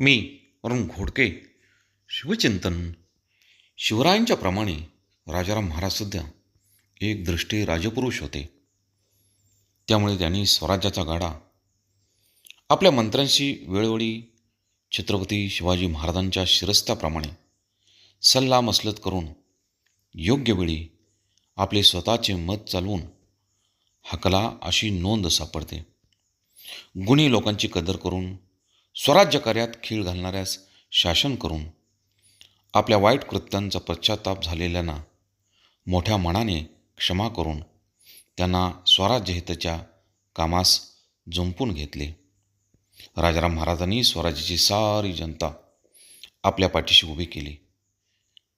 मी अरुण घोडके शिवचिंतन. शिवरायांच्या प्रमाणे राजाराम महाराजसुद्धा एक दृष्टी राजपुरुष होते. त्यामुळे त्यांनी स्वराज्याचा गाडा आपल्या मंत्र्यांशी वेळोवेळी छत्रपती शिवाजी महाराजांच्या शिरस्त्याप्रमाणे सल्लामसलत करून योग्य वेळी आपले स्वतःचे मत चालवून हकला अशी नोंद सापडते. गुणी लोकांची कदर करून स्वराज्य कार्यात खीळ घालणाऱ्यास शासन करून आपल्या वाईट कृत्यांचा पश्चाताप झालेल्यांना मोठ्या मनाने क्षमा करून त्यांना स्वराज्य हिताच्या कामास जुंपून घेतले. राजाराम महाराजांनी स्वराज्याची सारी जनता आपल्या पाठीशी उभी केली.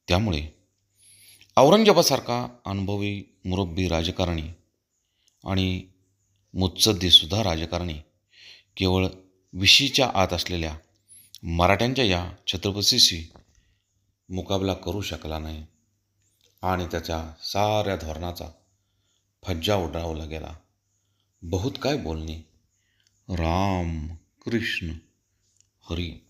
त्यामुळे औरंगजेबासारखा अनुभवी मुरब्बी राजकारणी आणि मुत्सद्दीसुद्धा राजकारणी केवळ विशीच्या आत असलेल्या मराठ्यांच्या या छत्रपतीशी मुकाबला करू शकला नाही आणि त्याच्या साऱ्या धोरणाचा फज्जा उडवला गेला. बहुत काय बोलणे? राम कृष्ण हरी.